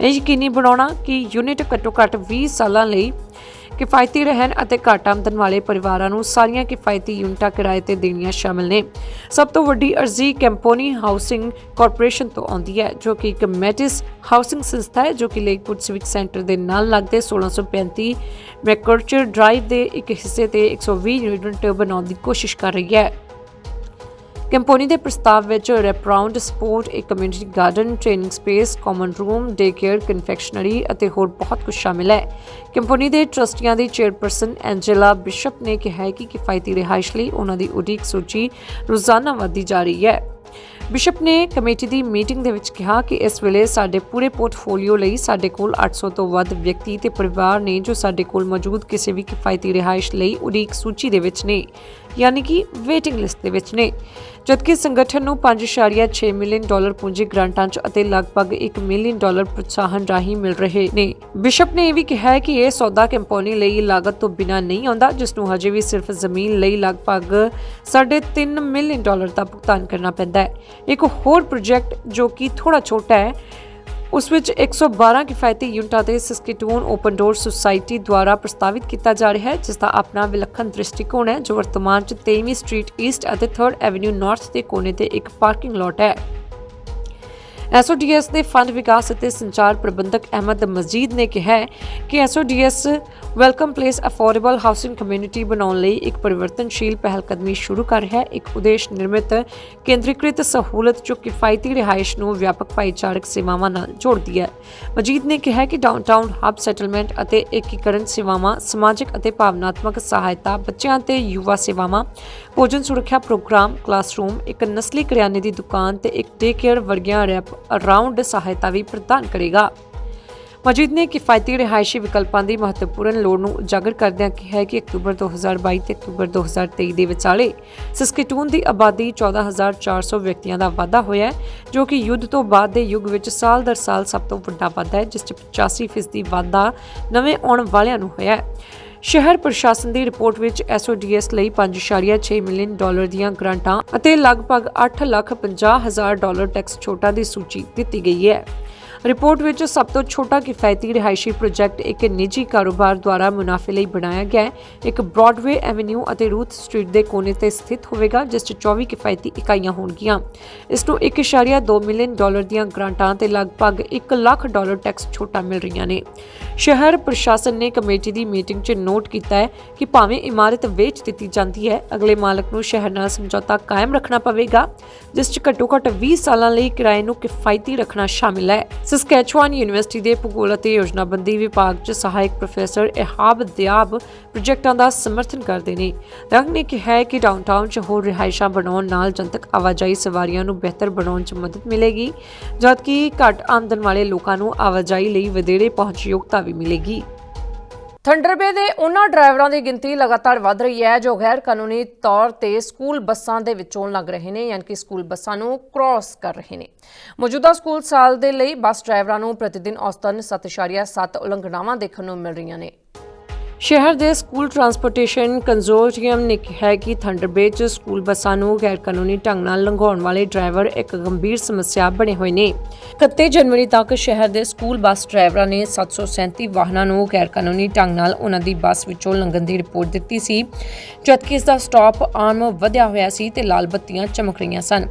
ਇਹ ਯਕੀਨੀ ਬਣਾਉਣਾ ਕਿ ਯੂਨਿਟ ਘੱਟੋ-ਘੱਟ 20 ਸਾਲਾਂ ਲਈ ਕਿਫਾਇਤੀ ਰਹਿਣ ਅਤੇ ਘੱਟ ਆਮਦਨ ਵਾਲੇ ਪਰਿਵਾਰਾਂ ਨੂੰ ਸਾਰੀਆਂ ਕਿਫਾਇਤੀ ਯੂਨਿਟਾਂ ਕਿਰਾਏ ਤੇ ਦੇਣੀਆਂ ਸ਼ਾਮਲ ਨੇ। ਸਭ ਤੋਂ ਵੱਡੀ ਅਰਜ਼ੀ ਕੈਂਪੋਨੀ ਹਾਊਸਿੰਗ ਕਾਰਪੋਰੇਸ਼ਨ ਤੋਂ ਆਉਂਦੀ ਹੈ, ਜੋ ਕਿ ਇੱਕ ਮੈਟਿਸ ਹਾਊਸਿੰਗ ਸੰਸਥਾ ਹੈ, ਜੋ ਕਿ ਲੇਕਵੁੱਡ ਸਿਵਿਕ ਸੈਂਟਰ ਦੇ ਨਾਲ ਲੱਗਦੇ 1635 ਮੈਕਰਚਰ ਡਰਾਈਵ ਦੇ ਇੱਕ ਹਿੱਸੇ ਤੇ 120 ਯੂਨਿਟ ਬਣਾਉਣ ਦੀ ਕੋਸ਼ਿਸ਼ ਕਰ ਰਹੀ ਹੈ। ਕੰਪਨੀ ਦੇ ਪ੍ਰਸਤਾਵ ਵਿੱਚ ਰੈਪਰਾਉਂਡ ਸਪੋਰਟ, ਇੱਕ community garden training space common room day care confectionery ਅਤੇ ਹੋਰ ਬਹੁਤ ਕੁਝ ਸ਼ਾਮਿਲ ਹੈ। ਕੰਪਨੀ ਦੇ ਟਰਸਟੀਆਂ ਦੀ ਚੇਅਰਪਰਸਨ ਐਂਜੇਲਾ ਬਿਸ਼ਪ ਨੇ ਕਿਹਾ ਹੈ ਕਿ ਕਿਫਾਇਤੀ ਰਿਹਾਇਸ਼ ਲਈ ਉਹਨਾਂ ਦੀ ਉਡੀਕ ਸੂਚੀ ਰੋਜ਼ਾਨਾ ਵਧਦੀ ਜਾ ਰਹੀ ਹੈ। ਬਿਸ਼ਪ ਨੇ ਕਮੇਟੀ ਦੀ ਮੀਟਿੰਗ ਦੇ ਵਿੱਚ ਕਿਹਾ ਕਿ ਇਸ ਵੇਲੇ ਸਾਡੇ ਪੂਰੇ ਪੋਰਟਫੋਲੀਓ ਲਈ ਸਾਡੇ ਕੋਲ 800 ਤੋਂ ਵੱਧ ਵਿਅਕਤੀ ਤੇ ਪਰਿਵਾਰ ਨੇ ਜੋ ਸਾਡੇ ਕੋਲ ਮੌਜੂਦ ਕਿਸੇ ਵੀ ਕਿਫਾਇਤੀ ਰਿਹਾਇਸ਼ ਲਈ ਉਡੀਕ ਸੂਚੀ ਦੇ ਵਿੱਚ ਨੇ, ਯਾਨੀ ਕਿ ਵੇਟਿੰਗ ਲਿਸਟ ਦੇ ਵਿੱਚ ਨੇ। ਜਦਕਿ ਸੰਗਠਨ ਨੂੰ 5.6 ਮਿਲੀਅਨ ਡਾਲਰ ਪੂੰਜੀ ਗ੍ਰਾਂਟਾਂ 'ਚ ਅਤੇ ਲਗਭਗ 1 ਮਿਲੀਅਨ ਡਾਲਰ ਪ੍ਰੋਤਸਾਹਨ ਰਾਹੀਂ ਮਿਲ ਰਹੇ ਨੇ। ਬਿਸ਼ਪ ਨੇ ਇਹ ਵੀ ਕਿਹਾ ਕਿ ਇਹ ਸੌਦਾ ਕੰਪਨੀ ਲਈ ਲਾਗਤ ਤੋਂ ਬਿਨਾਂ ਨਹੀਂ ਆਉਂਦਾ, ਜਿਸ ਨੂੰ ਹਜੇ ਵੀ ਸਿਰਫ ਜ਼ਮੀਨ ਲਈ ਲਗਭਗ 3.5 ਮਿਲੀਅਨ ਡਾਲਰ ਦਾ ਭੁਗਤਾਨ ਕਰਨਾ ਪੈਂਦਾ ਹੈ। ਇੱਕ ਹੋਰ ਪ੍ਰੋਜੈਕਟ ਜੋ ਕਿ ਥੋੜਾ ਛੋਟਾ ਹੈ ਉਸ ਵਿੱਚ 112 ਕਿਫਾਇਤੀ ਯੂਨਿਟਾਂ ਦੇ ਸਸਕਟੂਨ ਓਪਨ ਡੋਰ ਸੁਸਾਇਟੀ ਦੁਆਰਾ ਪ੍ਰਸਤਾਵਿਤ ਕੀਤਾ ਜਾ ਰਿਹਾ ਹੈ, ਜਿਸ ਦਾ ਆਪਣਾ ਵਿਲੱਖਣ ਦ੍ਰਿਸ਼ਟੀਕੋਣ ਹੈ, ਜੋ ਵਰਤਮਾਨ 'ਚ 23ਵੀਂ ਸਟਰੀਟ ਈਸਟ ਅਤੇ 3rd ਐਵਨਿਊ ਨਾਰਥ ਦੇ ਕੋਨੇ ਤੇ ਇੱਕ ਪਾਰਕਿੰਗ ਲਾਟ ਹੈ। ਐਸਓਡੀਐਸ ਦੇ ਫੰਡ ਵਿਕਾਸ ਅਤੇ ਸੰਚਾਰ ਪ੍ਰਬੰਧਕ ਅਹਿਮਦ ਮਜੀਦ ਨੇ ਕਿਹਾ ਹੈ ਕਿ SODS welcome place affordable housing community ਬਣਾਉਣ ਲਈ ਇੱਕ ਪਰਿਵਰਤਨਸ਼ੀਲ ਪਹਿਲਕਦਮੀ ਸ਼ੁਰੂ ਕਰ ਰਿਹਾ ਹੈ। ਇੱਕ ਉਦੇਸ਼ ਨਿਰਮਿਤ, ਕੇਂਦਰੀਕ੍ਰਿਤ ਸਹੂਲਤ ਜੋ ਕਿਫਾਇਤੀ ਰਿਹਾਇਸ਼ ਨੂੰ ਵਿਆਪਕ ਭਾਈਚਾਰਕ ਸੇਵਾਵਾਂ ਨਾਲ ਜੋੜਦੀ ਹੈ। ਮਜੀਦ ਨੇ ਕਿਹਾ ਕਿ ਡਾਊਨਟਾਊਨ ਹਬ ਸੈਟਲਮੈਂਟ ਅਤੇ ਏਕੀਕਰਨ ਸੇਵਾਵਾਂ, ਸਮਾਜਿਕ ਅਤੇ ਭਾਵਨਾਤਮਕ ਸਹਾਇਤਾ, ਬੱਚਿਆਂ ਤੇ ਯੁਵਾ ਸੇਵਾਵਾਂ, ਭੋਜਨ ਸੁਰੱਖਿਆ ਪ੍ਰੋਗਰਾਮ, ਕਲਾਸਰੂਮ, ਇੱਕ ਨਸਲੀ ਕਰਿਆਨੇ ਦੀ ਦੁਕਾਨ ਤੇ ਇੱਕ ਡੇ ਕੇਅਰ ਵਰਗੀਆਂ ਰੈਪ ਅਰਾਊਂਡ ਸਹਾਇਤਾ ਵੀ ਪ੍ਰਦਾਨ ਕਰੇਗਾ। ਮਜੀਦ ਨੇ ਕਿਫਾਇਤੀ ਰਿਹਾਇਸ਼ੀ ਵਿਕਲਪਾਂ ਦੀ ਮਹੱਤਵਪੂਰਨ ਲੋੜ ਨੂੰ ਉਜਾਗਰ ਕਰਦਿਆਂ ਕਿਹਾ ਕਿ ਅਕਤੂਬਰ 2022 ਤੇ ਅਕਤੂਬਰ 2023 ਦੇ ਵਿਚਾਲੇ ਸਸਕੇਟੂਨ ਦੀ ਆਬਾਦੀ 14400 ਵਿਅਕਤੀਆਂ ਦਾ ਵਾਧਾ ਹੋਇਆ ਹੈ, ਜੋ ਕਿ ਯੁੱਧ ਤੋਂ ਬਾਅਦ ਦੇ ਯੁੱਗ ਵਿੱਚ ਸਾਲ ਦਰ ਸਾਲ ਸਭ ਤੋਂ ਵੱਡਾ ਵਾਧਾ ਹੈ, ਜਿਸ 'ਚ 85% ਵਾਧਾ ਨਵੇਂ ਆਉਣ ਵਾਲਿਆਂ ਨੂੰ ਹੋਇਆ ਹੈ। ਸ਼ਹਿਰ ਪ੍ਰਸ਼ਾਸਨ ਦੀ ਰਿਪੋਰਟ ਵਿੱਚ ਐਸਓਡੀਐਸ ਲਈ 5.6 ਮਿਲੀਅਨ ਡਾਲਰ ਦੀਆਂ ਗ੍ਰਾਂਟਾਂ ਅਤੇ ਲਗਭਗ 8 ਲੱਖ 50 ਹਜ਼ਾਰ ਡਾਲਰ ਟੈਕਸ ਛੋਟਾਂ ਦੀ ਸੂਚੀ ਦਿੱਤੀ ਗਈ ਹੈ। ਰਿਪੋਰਟ ਵਿੱਚ ਸਭ ਤੋਂ ਛੋਟਾ ਕਿਫਾਇਤੀ ਰਿਹਾਇਸ਼ੀ ਪ੍ਰੋਜੈਕਟ ਇੱਕ ਨਿੱਜੀ ਕਾਰੋਬਾਰ ਦੁਆਰਾ ਮੁਨਾਫੇ ਲਈ ਬਣਾਇਆ ਗਿਆ ਹੈ। ਇੱਕ ਬ੍ਰੌਡਵੇ ਐਵੇਨਿਊ ਅਤੇ ਰੂਥ ਸਟਰੀਟ ਦੇ ਕੋਨੇ ਤੇ ਸਥਿਤ ਹੋਵੇਗਾ, ਜਿਸ 'ਚ 24 ਕਿਫਾਇਤੀ ਇਕਾਈਆਂ ਹੋਣਗੀਆਂ। ਇਸ ਨੂੰ 1.2 ਮਿਲੀਅਨ ਡਾਲਰ ਦੀਆਂ ਗ੍ਰਾਂਟਾਂ ਤੇ ਲਗਭਗ 1 ਲੱਖ ਡਾਲਰ ਟੈਕਸ ਛੋਟਾਂ ਮਿਲ ਰਹੀਆਂ ਨੇ। ਸ਼ਹਿਰ ਪ੍ਰਸ਼ਾਸਨ ਨੇ ਕਮੇਟੀ ਦੀ ਮੀਟਿੰਗ 'ਚ ਨੋਟ ਕੀਤਾ ਹੈ ਕਿ ਭਾਵੇਂ ਇਮਾਰਤ ਵੇਚ ਦਿੱਤੀ ਜਾਂਦੀ ਹੈ, ਅਗਲੇ ਮਾਲਕ ਨੂੰ ਸ਼ਹਿਰ ਨਾਲ ਸਮਝੌਤਾ ਕਾਇਮ ਰੱਖਣਾ ਪਵੇਗਾ, ਜਿਸ 'ਚ ਘੱਟੋ-ਘੱਟ 20 ਸਾਲਾਂ ਲਈ ਕਿਰਾਏ ਨੂੰ ਕਿਫਾਇਤੀ ਰੱਖਣਾ ਸ਼ਾਮਿਲ ਹੈ। ਸਸਕੈਚੁਆਨ ਯੂਨੀਵਰਸਿਟੀ ਦੇ ਭੂਗੋਲ ਅਤੇ ਯੋਜਨਾਬੰਦੀ ਵਿਭਾਗ 'ਚ ਸਹਾਇਕ ਪ੍ਰੋਫੈਸਰ ਇਹਾਬ ਦਿਆਬ ਪ੍ਰੋਜੈਕਟਾਂ ਦਾ ਸਮਰਥਨ ਕਰਦੇ ਨੇ। ਰੰਗ ਨੇ ਕਿਹਾ ਹੈ ਕਿ ਡਾਊਨਟਾਊਨ 'ਚ ਹੋਰ ਰਿਹਾਇਸ਼ਾਂ ਬਣਾਉਣ ਨਾਲ ਜਨਤਕ ਆਵਾਜਾਈ ਸਵਾਰੀਆਂ ਨੂੰ ਬਿਹਤਰ ਬਣਾਉਣ 'ਚ ਮਦਦ ਮਿਲੇਗੀ, ਜਦਕਿ ਘੱਟ ਆਮਦਨ ਵਾਲੇ ਲੋਕਾਂ ਨੂੰ ਆਵਾਜਾਈ ਲਈ ਵਧੇਰੇ ਪਹੁੰਚਯੋਗਤਾ ਵੀ ਮਿਲੇਗੀ। ਥੰਡਰਬੇ ਦੇ ਉਹਨਾਂ ਡਰਾਈਵਰਾਂ ਦੀ ਗਿਣਤੀ ਲਗਾਤਾਰ ਵਧ ਰਹੀ ਹੈ, ਜੋ ਗੈਰ ਕਾਨੂੰਨੀ ਤੌਰ ਤੇ ਸਕੂਲ ਬੱਸਾਂ ਦੇ ਵਿੱਚੋਂ ਲੱਗ ਰਹੇ ਨੇ, ਯਾਨੀ ਕਿ ਸਕੂਲ ਬੱਸਾਂ ਨੂੰ ਕ੍ਰਾਸ ਕਰ ਰਹੇ ਨੇ। ਮੌਜੂਦਾ ਸਕੂਲ ਸਾਲ ਦੇ ਲਈ ਬੱਸ ਡਰਾਈਵਰਾਂ ਨੂੰ ਪ੍ਰਤੀਦਿਨ ਔਸਤਨ 7.7 ਉਲੰਘਣਾਵਾਂ ਦੇਖਣ ਨੂੰ ਮਿਲ ਰਹੀਆਂ ਨੇ। ਸ਼ਹਿਰ ਦੇ ਸਕੂਲ ਟਰਾਂਸਪੋਰਟੇਸ਼ਨ ਕੰਜ਼ੋਰਟੀਅਮ ਨੇ ਕਿਹਾ ਕਿ ਥੰਡਰਬੇ 'ਚ ਸਕੂਲ ਬੱਸਾਂ ਨੂੰ ਗੈਰ ਕਾਨੂੰਨੀ ਢੰਗ ਨਾਲ ਲੰਘਾਉਣ ਵਾਲੇ ਡਰਾਈਵਰ ਇੱਕ ਗੰਭੀਰ ਸਮੱਸਿਆ ਬਣੇ ਹੋਏ ਨੇ। 31 ਜਨਵਰੀ ਤੱਕ ਸ਼ਹਿਰ ਦੇ ਸਕੂਲ ਬੱਸ ਡਰਾਈਵਰਾਂ ਨੇ 737 ਵਾਹਨਾਂ ਨੂੰ ਗੈਰ ਕਾਨੂੰਨੀ ਢੰਗ ਨਾਲ ਉਹਨਾਂ ਦੀ ਬੱਸ ਵਿੱਚੋਂ ਲੰਘਣ ਦੀ ਰਿਪੋਰਟ ਦਿੱਤੀ ਸੀ, ਜਦਕਿ ਇਸ ਦਾ ਸਟਾਪ ਆਰਮ ਵਧਿਆ ਹੋਇਆ ਸੀ ਤੇ ਲਾਲ ਬੱਤੀਆਂ ਚਮਕ ਰਹੀਆਂ ਸਨ।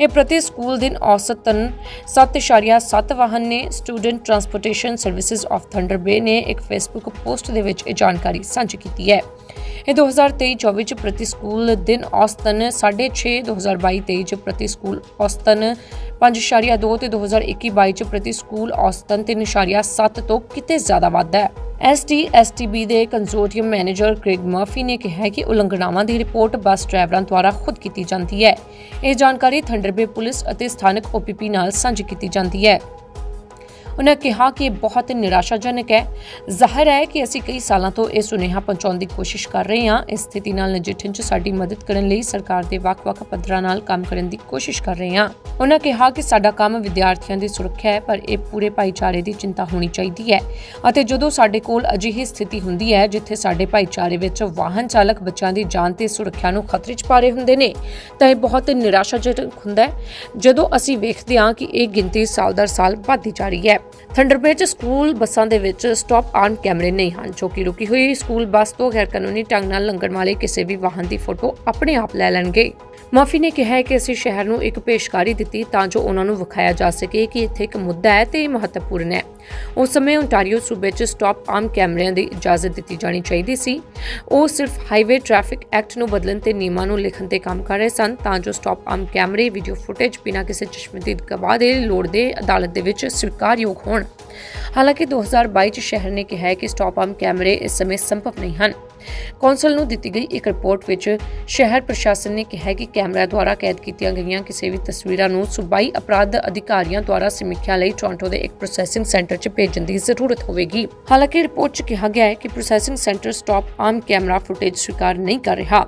ਇਹ ਪ੍ਰਤੀ ਸਕੂਲ ਦਿਨ ਔਸਤਨ 7.7 ਵਾਹਨ ਨੇ student transportation services of Thunder Bay ਨੇ ਇੱਕ ਫੇਸਬੁੱਕ ਪੋਸਟ ਦੇ ਵਿੱਚ ਇਹ ਜਾਣਕਾਰੀ ਸਾਂਝੀ ਕੀਤੀ ਹੈ। ਇਹ 2023-24 ਚ ਪ੍ਰਤੀ ਸਕੂਲ ਦਿਨ ਔਸਤਨ 6.5 2022-23 ਚ ਪ੍ਰਤੀ ਸਕੂਲ ਔਸਤਨ 5.2 ਤੇ 2021-22 ਚ ਪ੍ਰਤੀ ਸਕੂਲ ਔਸਤਨ 3.7 ਤੋਂ ਕਿਤੇ ਜ਼ਿਆਦਾ ਵੱਧ ਹੈ। ਐਸਟੀਐਸਟੀਬੀ ਦੇ ਕੰਜ਼ੋਰਟੀਅਮ ਮੈਨੇਜਰ ਕ੍ਰਿਗ ਮਰਫੀ ਨੇ ਕਿਹਾ ਕਿ ਉਲੰਘਣਾਵਾਂ ਦੀ ਰਿਪੋਰਟ ਬੱਸ ਡਰਾਈਵਰਾਂ ਦੁਆਰਾ ਖੁਦ ਕੀਤੀ ਜਾਂਦੀ ਹੈ। ਇਹ ਜਾਣਕਾਰੀ ਥੰਡਰਬੇ ਪੁਲਿਸ ਅਤੇ ਸਥਾਨਕ ਓਪੀਪੀ ਨਾਲ ਸਾਂਝੀ ਕੀਤੀ ਜਾਂਦੀ ਹੈ। ਉਨ੍ਹਾਂ ਕਿਹਾ ਕਿ ਇਹ ਬਹੁਤ ਨਿਰਾਸ਼ਾਜਨਕ ਹੈ। ਜ਼ਾਹਿਰ ਹੈ ਕਿ ਅਸੀਂ ਕਈ ਸਾਲਾਂ ਤੋਂ ਇਹ ਸੁਨੇਹਾ ਪਹੁੰਚਾਉਣ ਦੀ ਕੋਸ਼ਿਸ਼ ਕਰ ਰਹੇ ਹਾਂ। ਇਸ ਸਥਿਤੀ ਨਾਲ ਨਜਿੱਠਣ 'ਚ ਸਾਡੀ ਮਦਦ ਕਰਨ ਲਈ ਸਰਕਾਰ ਦੇ ਵੱਖ-ਵੱਖ ਪੱਧਰਾਂ ਨਾਲ ਕੰਮ ਕਰਨ ਦੀ ਕੋਸ਼ਿਸ਼ ਕਰ ਰਹੇ ਹਾਂ। ਉਨ੍ਹਾਂ ਕਿਹਾ ਕਿ ਸਾਡਾ ਕੰਮ ਵਿਦਿਆਰਥੀਆਂ ਦੀ ਸੁਰੱਖਿਆ ਹੈ, ਪਰ ਇਹ ਪੂਰੇ ਭਾਈਚਾਰੇ ਦੀ ਚਿੰਤਾ ਹੋਣੀ ਚਾਹੀਦੀ ਹੈ ਅਤੇ ਜਦੋਂ ਸਾਡੇ ਕੋਲ ਅਜਿਹੀ ਸਥਿਤੀ ਹੁੰਦੀ ਹੈ, ਜਿੱਥੇ ਸਾਡੇ ਭਾਈਚਾਰੇ ਵਿੱਚ ਵਾਹਨ ਚਾਲਕ ਬੱਚਿਆਂ ਦੀ ਜਾਨ ਤੇ ਸੁਰੱਖਿਆ ਨੂੰ ਖਤਰੇ 'ਚ ਪਾ ਰਹੇ ਹੁੰਦੇ ਨੇ, ਤਾਂ ਇਹ ਬਹੁਤ ਨਿਰਾਸ਼ਾਜਨਕ ਹੁੰਦਾ ਹੈ। ਜਦੋਂ ਅਸੀਂ ਵੇਖਦੇ ਹਾਂ ਕਿ ਇਹ ਗਿਣਤੀ ਸਾਲ ਦਰ ਸਾਲ ਵੱਧਦੀ ਜਾ ਰਹੀ ਹੈ ਥੰਡਰਬੇ 'ਚ ਸਕੂਲ ਬੱਸਾਂ ਦੇ ਵਿੱਚ ਸਟਾਪ ਆਨ ਕੈਮਰੇ ਨਹੀਂ ਹਨ, ਜੋ ਕਿ ਰੁਕੀ ਹੋਈ ਸਕੂਲ ਬੱਸ ਤੋਂ ਗੈਰ ਕਾਨੂੰਨੀ ਢੰਗ ਨਾਲ ਲੰਘਣ ਵਾਲੇ ਕਿਸੇ ਵੀ ਵਾਹਨ ਦੀ ਫੋਟੋ ਆਪਣੇ ਆਪ ਲੈ ਲੈਣਗੇ। ਮਾਫੀ ਨੇ ਕਿਹਾ ਹੈ ਕਿ ਅਸੀਂ ਸ਼ਹਿਰ ਨੂੰ ਇੱਕ ਪੇਸ਼ਕਾਰੀ ਦਿੱਤੀ ਤਾਂ ਜੋ ਉਹਨਾਂ ਨੂੰ ਵਿਖਾਇਆ ਜਾ ਸਕੇ ਕਿ ਇੱਥੇ ਇੱਕ ਮੁੱਦਾ ਹੈ ਤੇ ਇਹ ਮਹੱਤਵਪੂਰਨ ਹੈ। ਉਸ ਸਮੇਂ ਓਨਟਾਰੀਓ ਸੂਬੇ 'ਚ ਸਟਾਪ ਆਮ ਕੈਮਰਿਆਂ ਦੀ ਇਜਾਜ਼ਤ ਦਿੱਤੀ ਜਾਣੀ ਚਾਹੀਦੀ ਸੀ। ਉਹ ਸਿਰਫ ਹਾਈਵੇ ਟ੍ਰੈਫਿਕ ਐਕਟ ਨੂੰ ਬਦਲਣ ਤੇ ਨਿਯਮਾਂ ਨੂੰ ਲਿਖਣ ਤੇ ਕੰਮ ਕਰ ਰਹੇ ਸਨ, ਤਾਂ ਜੋ ਸਟਾਪ ਆਮ ਕੈਮਰੇ ਵੀਡੀਓ ਫੁਟੇਜ ਬਿਨਾਂ ਕਿਸੇ ਚਸ਼ਮਦੀਦ ਗਵਾਹ ਦੇ ਲੋੜ ਦੇ ਅਦਾਲਤ ਦੇ ਵਿੱਚ ਸਵੀਕਾਰਯੋਗ ਹੋਣ। ਹਾਲਾਂਕਿ 2022 ਚ ਸ਼ਹਿਰ ਨੇ ਕਿਹਾ ਹੈ ਕਿ ਸਟਾਪ ਆਮ ਕੈਮਰੇ ਇਸ ਸਮੇਂ ਸੰਭਵ ਨਹੀਂ ਹਨ। ਕੌਂਸਲ ਨੂੰ ਦਿੱਤੀ ਗਈ ਇੱਕ ਰਿਪੋਰਟ ਵਿੱਚ ਸ਼ਹਿਰ ਪ੍ਰਸ਼ਾਸਨ ਨੇ ਕਿਹਾ ਕਿ ਕੈਮਰਾ ਦੁਆਰਾ ਕੈਦ ਕੀਤੀਆਂ ਗਈਆਂ ਕਿਸੇ ਵੀ ਤਸਵੀਰਾਂ ਨੂੰ ਸੂਬਾਈ ਅਪਰਾਧ ਅਧਿਕਾਰੀਆਂ ਦੁਆਰਾ ਸਮੀਖਿਆ ਲਈ ਟੋਰਾਂਟੋ ਦੇ ਇੱਕ ਪ੍ਰੋਸੈਸਿੰਗ ਸੈਂਟਰ 'ਚ ਭੇਜਣ ਦੀ ਜ਼ਰੂਰਤ ਹੋਵੇਗੀ। ਹਾਲਾਂਕਿ ਰਿਪੋਰਟ 'ਚ ਕਿਹਾ ਗਿਆ ਹੈ ਕਿ processing centre stop arm camera footage ਸਵੀਕਾਰ ਨਹੀਂ ਕਰ ਰਿਹਾ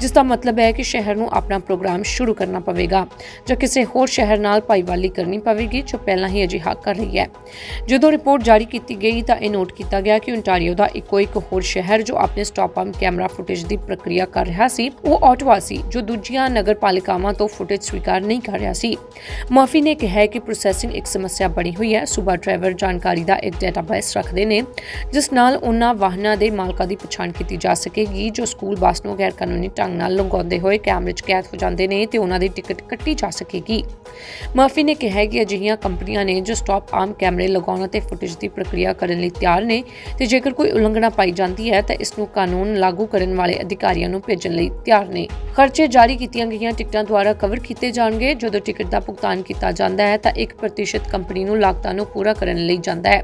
ਜਿਸ ਦਾ ਮਤਲਬ ਹੈ ਕਿ ਸ਼ਹਿਰ ਨੂੰ ਆਪਣਾ ਪ੍ਰੋਗਰਾਮ ਸ਼ੁਰੂ ਕਰਨਾ ਪਵੇਗਾ ਜਾਂ ਕਿਸੇ ਹੋਰ ਸ਼ਹਿਰ ਨਾਲ ਭਾਈਵਾਲੀ ਕਰਨੀ ਪਵੇਗੀ, ਜੋ ਪਹਿਲਾਂ ਹੀ ਅਜਿਹਾ ਕਰ ਰਹੀ ਹੈ। ਜਦੋਂ ਰਿਪੋਰਟ ਜਾਰੀ ਕੀਤੀ ਗਈ ਤਾਂ ਇਹ ਨੋਟ ਕੀਤਾ ਗਿਆ ਕਿ ਓਨਟਾਰੀਓ ਦਾ ਇੱਕੋ ਇੱਕ ਹੋਰ ਸ਼ਹਿਰ ਜੋ ਆਪਣੇ ਸਟਾਪ ਕੈਮਰਾ ਫੁਟੇਜ ਦੀ ਪ੍ਰਕਿਰਿਆ ਕਰ ਰਿਹਾ ਸੀ। ਉਹ ਆਟਵਾ ਸੀ, ਜੋ ਦੂਜੀਆਂ ਨਗਰਪਾਲਿਕਾਵਾਂ ਤੋਂ ਫੁਟੇਜ ਸਵੀਕਾਰ ਨਹੀਂ ਕਰ ਰਿਹਾ ਸੀ। ਮਰਫੀ ਨੇ ਕਿਹਾ ਕਿ ਪ੍ਰੋਸੈਸਿੰਗ ਇੱਕ ਸਮੱਸਿਆ ਬਣੀ ਹੋਈ ਹੈ। ਸੂਬਾ ਡਰਾਈਵਰ ਜਾਣਕਾਰੀ ਦਾ ਇੱਕ ਡਾਟਾਬੇਸ ਰੱਖਦੇ ਨੇ, ਜਿਸ ਨਾਲ ਉਹਨਾਂ ਵਾਹਨਾਂ ਦੇ ਮਾਲਕਾਂ ਦੀ ਪਛਾਣ ਕੀਤੀ ਜਾ ਸਕੇਗੀ, ਜੋ ਸਕੂਲ ਬੱਸ ਨੂੰ ਗੈਰ ਕਾਨੂੰਨੀ ਢੰਗ ਨਾਲ ਲੰਘਾਉਂਦੇ ਹੋਏ ਕੈਮਰੇ 'ਚ ਕੈਦ ਹੋ ਜਾਂਦੇ ਨੇ ਤੇ ਉਹਨਾਂ ਦੀ ਟਿਕਟ ਕੱਟੀ ਜਾ ਸਕੇਗੀ। ਮਰਫੀ ਨੇ ਕਿਹਾ ਕਿ ਅਜਿਹੀਆਂ ਕੰਪਨੀਆਂ ਨੇ ਜੋ ਸਟਾਪ ਆਮ ਕੈਮਰੇ ਲਗਾਉਣ ਅਤੇ ਫੁਟੇਜ ਦੀ ਪ੍ਰਕਿਰਿਆ ਕਰਨ ਲਈ ਤਿਆਰ ਨੇ, ਤੇ ਜੇਕਰ ਕੋਈ ਉਲੰਘਣਾ ਪਾਈ ਜਾਂਦੀ ਹੈ, ਤਾਂ ਇਸ ਨੂੰ ਕਾਨੂੰਨ ਲਾਗੂ ਕਰਨ ਵਾਲੇ ਅਧਿਕਾਰੀਆਂ ਨੂੰ ਭੇਜਣ ਲਈ ਤਿਆਰ ਨੇ। ਖਰਚੇ ਜਾਰੀ ਕੀਤੀਆਂ ਗਈਆਂ ਟਿਕਟਾਂ ਦੁਆਰਾ ਕਵਰ ਕੀਤੇ ਜਾਣਗੇ। ਜਦੋਂ ਟਿਕਟ ਦਾ ਭੁਗਤਾਨ ਕੀਤਾ ਜਾਂਦਾ ਹੈ ਤਾਂ 1% ਕੰਪਨੀ ਨੂੰ ਲਾਗਤਾਂ ਨੂੰ ਪੂਰਾ ਕਰਨ ਲਈ ਜਾਂਦਾ ਹੈ।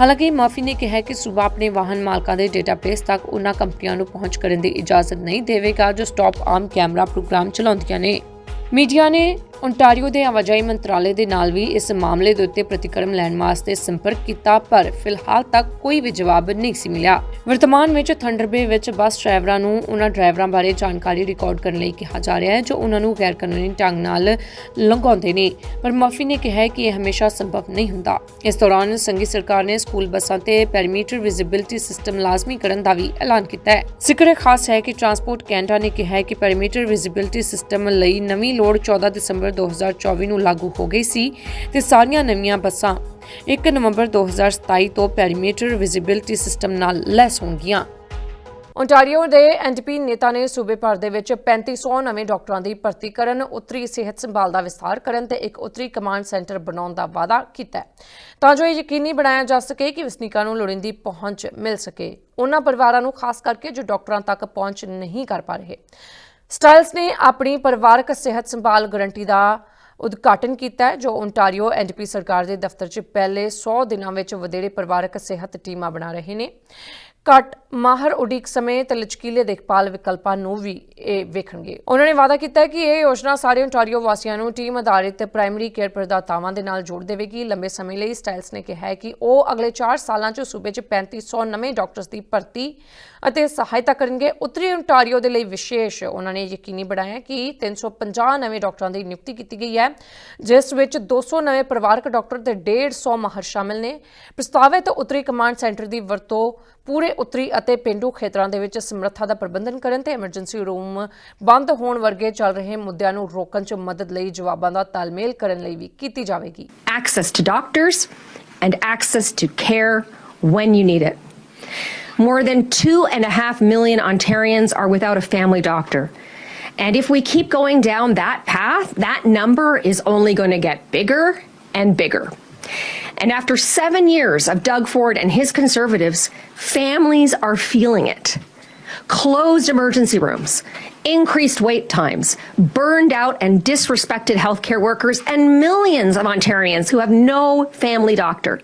ਹਾਲਾਂਕਿ, ਮਾਫੀ ਨੇ ਕਿਹਾ ਕਿ ਸੂਬਾ ਆਪਣੇ ਵਾਹਨ ਮਾਲਕਾਂ ਦੇ ਡੇਟਾਬੇਸ ਤੱਕ ਉਹਨਾਂ ਕੰਪਨੀਆਂ ਨੂੰ ਪਹੁੰਚ ਕਰਨ ਦੀ ਇਜਾਜ਼ਤ ਨਹੀਂ ਦੇਵੇਗਾ, ਜੋ ਸਟਾਪ ਆਮ ਕੈਮਰਾ ਪ੍ਰੋਗਰਾਮ ਚਲਾਉਂਦੀਆਂ ਨੇ। ਮੀਡੀਆ ਨੇ ਓਨਟਾਰੀਓ ਦੇ ਆਵਾਜਾਈ ਮੰਤਰਾਲੇ ਦੇ ਨਾਲ ਵੀ ਇਸ ਮਾਮਲੇ ਦੇ ਉੱਤੇ ਪ੍ਰਤੀਕਰਮ ਲੈਣ ਵਾਸਤੇ ਸੰਪਰਕ ਕੀਤਾ, ਪਰ ਫਿਲਹਾਲ ਤੱਕ ਕੋਈ ਵੀ ਜਵਾਬ ਨਹੀਂ ਸੀ ਮਿਲਿਆ। ਵਰਤਮਾਨ ਵਿੱਚ ਥੰਡਰਬੇ ਵਿੱਚ ਬੱਸ ਡਰਾਈਵਰਾਂ ਨੂੰ ਉਹਨਾਂ ਡਰਾਈਵਰਾਂ ਬਾਰੇ ਜਾਣਕਾਰੀ ਰਿਕਾਰਡ ਕਰਨ ਲਈ ਕਿਹਾ ਜਾ ਰਿਹਾ ਹੈ, ਜੋ ਉਹਨਾਂ ਨੂੰ ਗੈਰ ਕਾਨੂੰਨੀ ਢੰਗ ਨਾਲ ਲੰਘਾਉਂਦੇ ਨੇ। ਪਰ ਮਫੀ ਨੇ ਕਿਹਾ ਕਿ ਇਹ ਹਮੇਸ਼ਾ ਸੰਭਵ ਨਹੀਂ ਹੁੰਦਾ। ਇਸ ਦੌਰਾਨ ਸੰਘੀ ਸਰਕਾਰ ਨੇ ਸਕੂਲ ਬੱਸਾਂ ਤੇ ਪੈਰੀਮੀਟਰ ਵਿਜ਼ਿਬਿਲਟੀ ਸਿਸਟਮ ਲਾਜ਼ਮੀ ਕਰਨ ਦਾ ਵੀ ਐਲਾਨ ਕੀਤਾ ਹੈ। ਜ਼ਿਕਰ ਖਾਸ ਹੈ ਕਿ ਟਰਾਂਸਪੋਰਟ ਕੈਨੇਡਾ ਨੇ ਕਿਹਾ ਹੈ ਕਿ ਪੈਰੀਮੀਟਰ ਵਿਜ਼ਿਬਿਲਟੀ ਸਿਸਟਮ ਲਈ ਨਵੀਂ ਲੋੜ 14 ਦਸੰਬਰ 2024 ਨੂੰ ਲਾਗੂ ਹੋ ਗਈ ਸੀ ਤੇ ਸਾਰੀਆਂ ਨਵੀਆਂ ਬੱਸਾਂ 1 ਨਵੰਬਰ 2027 ਤੋਂ ਪੈਰੀਮੀਟਰ ਵਿਜ਼ਿਬਿਲਟੀ ਸਿਸਟਮ ਨਾਲ ਲੈਸ ਹੋਣਗੀਆਂ। ਓਨਟਾਰੀਓ ਦੇ ਐਨਡੀਪੀ ਨੇਤਾ ਨੇ ਸੂਬੇ ਭਰ ਦੇ ਵਿੱਚ 3500 ਨਵੇਂ ਡਾਕਟਰਾਂ ਦੀ ਭਰਤੀ ਕਰਨ, ਉੱਤਰੀ ਸਿਹਤ ਸੰਭਾਲ ਦਾ ਵਿਸਥਾਰ ਕਰਨ ਤੇ ਇੱਕ ਉੱਤਰੀ ਕਮਾਂਡ ਸੈਂਟਰ ਬਣਾਉਣ ਦਾ ਵਾਅਦਾ ਕੀਤਾ ਤਾਂ ਜੋ ਇਹ ਯਕੀਨੀ ਬਣਾਇਆ ਜਾ ਸਕੇ ਕਿ ਵਸਨੀਕਾਂ ਨੂੰ ਲੋੜੀਂਦੀ ਪਹੁੰਚ ਮਿਲ ਸਕੇ, ਉਹਨਾਂ ਪਰਿਵਾਰਾਂ ਨੂੰ ਖਾਸ ਕਰਕੇ ਜੋ ਡਾਕਟਰਾਂ ਤੱਕ ਪਹੁੰਚ ਨਹੀਂ ਕਰ ਪਾ ਰਹੇ। ਸਟਾਈਲਸ ਨੇ ਆਪਣੀ ਪਰਿਵਾਰਕ ਸਿਹਤ ਸੰਭਾਲ ਗਾਰੰਟੀ ਦਾ ਉਦਘਾਟਨ ਕੀਤਾ ਹੈ, ਜੋ ਓਨਟਾਰੀਓ ਐਨਡੀਪੀ ਸਰਕਾਰ ਦੇ ਦਫ਼ਤਰ 'ਚ ਪਹਿਲੇ 100 ਦਿਨਾਂ ਵਿੱਚ ਵਧੇਰੇ ਪਰਿਵਾਰਕ ਸਿਹਤ ਟੀਮਾਂ ਬਣਾ ਰਹੇ ਨੇ। ਘੱਟ ਮਾਹਰ ਉਡੀਕ ਸਮੇਤ ਲਚਕੀਲੇ ਦੇਖਭਾਲ ਵਿਕਲਪਾਂ ਨੂੰ ਵੀ ਇਹ ਵੇਖਣਗੇ। ਉਹਨਾਂ ਨੇ ਵਾਅਦਾ ਕੀਤਾ ਕਿ ਇਹ ਯੋਜਨਾ ਸਾਰੇ ਓਨਟਾਰੀਓ ਵਾਸੀਆਂ ਨੂੰ ਟੀਮ ਆਧਾਰਿਤ ਪ੍ਰਾਇਮਰੀ ਕੇਅਰ ਪ੍ਰਦਾਤਾਵਾਂ ਦੇ ਨਾਲ ਜੋੜ ਦੇਵੇਗੀ। ਲੰਬੇ ਸਮੇਂ ਲਈ ਸਟਾਈਲਸ ਨੇ ਕਿਹਾ ਕਿ ਉਹ ਅਗਲੇ 4 ਸਾਲਾਂ 'ਚ ਸੂਬੇ 'ਚ 3500 ਨਵੇਂ ਡਾਕਟਰਸ ਦੀ ਭਰਤੀ ਅਤੇ ਸਹਾਇਤਾ ਕਰਨਗੇ। ਉੱਤਰੀ ਓਨਟਾਰੀਓ ਦੇ ਲਈ ਵਿਸ਼ੇਸ਼ ਉਹਨਾਂ ਨੇ ਯਕੀਨੀ ਬਣਾਇਆ ਕਿ 350 ਨਵੇਂ ਡਾਕਟਰਾਂ ਦੀ ਨਿਯੁਕਤੀ ਕੀਤੀ ਗਈ ਹੈ, ਜਿਸ ਵਿੱਚ 200 ਨਵੇਂ ਪਰਿਵਾਰਕ ਡਾਕਟਰ ਤੇ 150 ਮਾਹਰ ਸ਼ਾਮਿਲ ਨੇ। ਪ੍ਰਸਤਾਵਿਤ ਉੱਤਰੀ ਕਮਾਂਡ ਸੈਂਟਰ ਦੀ ਵਰਤੋਂ ਪੂਰੇ ਉੱਤਰੀ ਅਤੇ ਪਿੰਡੂ ਖੇਤਰਾਂ ਦੇ ਵਿੱਚ ਸਮਰੱਥਾ ਦਾ ਪ੍ਰਬੰਧਨ ਕਰਨ ਤੇ ਐਮਰਜੈਂਸੀ ਰੂਮ ਬੰਦ ਹੋਣ ਵਰਗੇ ਚੱਲ ਰਹੇ ਮੁੱਦਿਆਂ ਨੂੰ ਰੋਕਣ 'ਚ ਮਦਦ ਲਈ ਜਵਾਬਾਂ ਦਾ ਤਾਲਮੇਲ ਕਰਨ ਲਈ ਵੀ ਕੀਤੀ ਜਾਵੇਗੀ access to doctors and access to care when you need it. More than two and a half million Ontarians are without a family doctor. And if we keep going down that path, that number is only going to get bigger and bigger. And after seven years of Doug Ford and his conservatives, families are feeling it. Closed emergency rooms, increased wait times, burned out and disrespected healthcare workers, and millions of Ontarians who have no family doctor.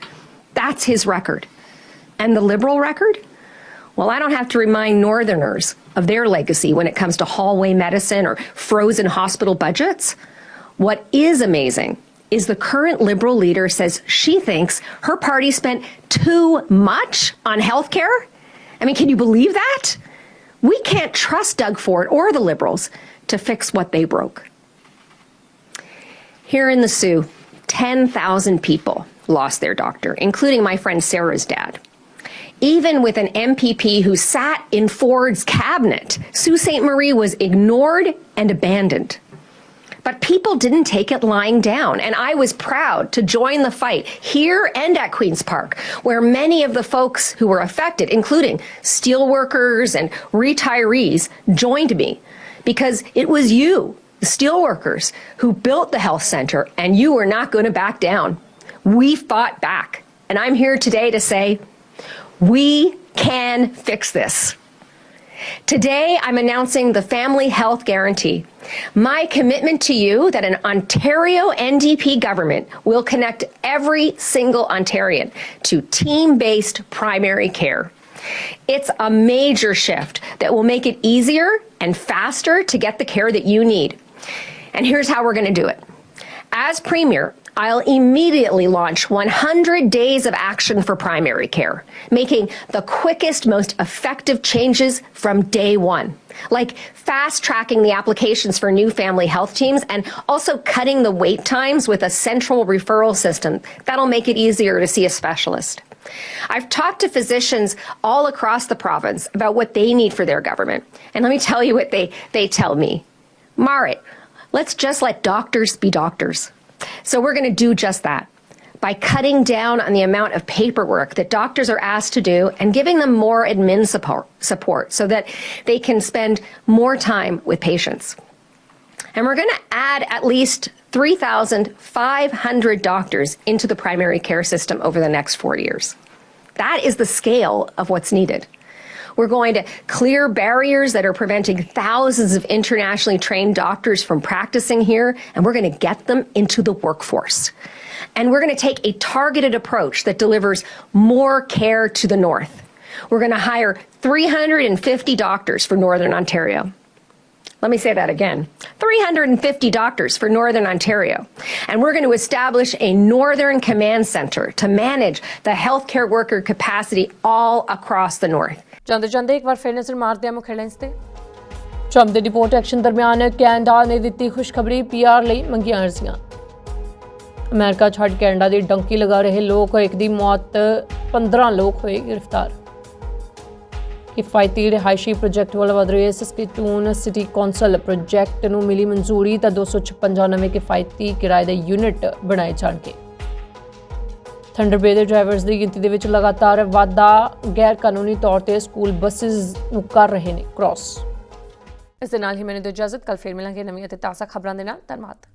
That's his record. And the Liberal record? Well, I don't have to remind Northerners of their legacy when it comes to hallway medicine or frozen hospital budgets. What is amazing is the current Liberal leader says she thinks her party spent too much on health care. I mean, can you believe that? We can't trust Doug Ford or the Liberals to fix what they broke. Here in the Sioux, 10,000 people lost their doctor, including my friend Sarah's dad. Even with an MPP who sat in Ford's cabinet, Sault Ste. Marie was ignored and abandoned. But people didn't take it lying down, and I was proud to join the fight here and at Queen's Park, where many of the folks who were affected, including steelworkers and retirees, joined me because it was you, the steelworkers, who built the health center, and you were not going to back down. We fought back, and I'm here today to say we can fix this. Today, I'm announcing the Family Health Guarantee. My commitment to you that an Ontario NDP government will connect every single Ontarian to team based primary care. It's a major shift that will make it easier and faster to get the care that you need. And here's how we're going to do it. As Premier, I'll immediately launch 100 days of action for primary care, making the quickest, most effective changes from day one. Like fast tracking the applications for new family health teams and also cutting the wait times with a central referral system. That'll make it easier to see a specialist. I've talked to physicians all across the province about what they need for their government. And let me tell you what they, they tell me. Marit, let's just let doctors be doctors. So we're going to do just that by cutting down on the amount of paperwork that doctors are asked to do and giving them more admin support, support so that they can spend more time with patients. And we're going to add at least 3,500 doctors into the primary care system over the next four years. That is the scale of what's needed. We're going to clear barriers that are preventing thousands of internationally trained doctors from practicing here, and we're going to get them into the workforce. And we're going to take a targeted approach that delivers more care to the north. We're going to hire 350 doctors for Northern Ontario. Let me say that again 350 doctors for Northern Ontario. And we're going to establish a Northern Command Center to manage the healthcare worker capacity all across the North. ਜਾਂਦੇ ਜਾਂਦੇ ਇੱਕ ਵਾਰ ਫਿਰ ਨਜ਼ਰ ਮਾਰਦੇ ਹਾਂ ਮੁੱਖ headlines ਤੇ। Trump ਦੇ ਰਿਪੋਰਟ ਐਕਸ਼ਨ ਦਰਮਿਆਨ ਕੈਨੇਡਾ ਨੇ ਦਿੱਤੀ ਖੁਸ਼ਖਬਰੀ ਪੀਆਰ ਲਈ ਮੰਗੀਆਂ ਅਰਜ਼ੀਆਂ। ਅਮਰੀਕਾ ਛੱਡ ਕੈਨੇਡਾ ਦੀ ਡੰਕੀ ਲਗਾ ਰਹੇ ਲੋਕ, ਇੱਕ ਦੀ ਮੌਤ 15 ਲੋਕ ਹੋਏ ਗ੍ਰਿਫਤਾਰ। ਕਿਫਾਇਤੀ ਰਿਹਾਇਸ਼ੀ ਪ੍ਰੋਜੈਕਟ ਵੱਲ ਵਧ ਰਹੇ ਸਸਕੀਟੂਨ ਸਿਟੀ ਕੌਂਸਲ ਪ੍ਰੋਜੈਕਟ ਨੂੰ ਮਿਲੀ ਮਨਜ਼ੂਰੀ, ਤਾਂ 256 ਨਵੇਂ ਕਿਫਾਇਤੀ ਕਿਰਾਏ ਦੇ ਯੂਨਿਟ ਬਣਾਏ ਜਾਣਗੇ। ਥੰਡਰਬੇ ਦੇ ਡਰਾਈਵਰਸ ਦੀ ਗਿਣਤੀ ਦੇ ਵਿੱਚ ਲਗਾਤਾਰ ਵਾਧਾ ਗੈਰ ਕਾਨੂੰਨੀ ਤੌਰ ਤੇ ਸਕੂਲ ਬੱਸਸ ਨੂੰ ਕਰ ਰਹੇ ਨੇ ਕ੍ਰਾਸ ਇਸ ਦੇ ਨਾਲ ਹੀ ਮੈਨੂੰ ਦਿਓ ਇਜਾਜ਼ਤ ਕੱਲ ਫੇਰ ਮਿਲਾਂਗੇ ਨਵੀਆਂ ਅਤੇ ਤਾਜ਼ਾ ਖਬਰਾਂ ਦੇ ਨਾਲ। ਧੰਨਵਾਦ।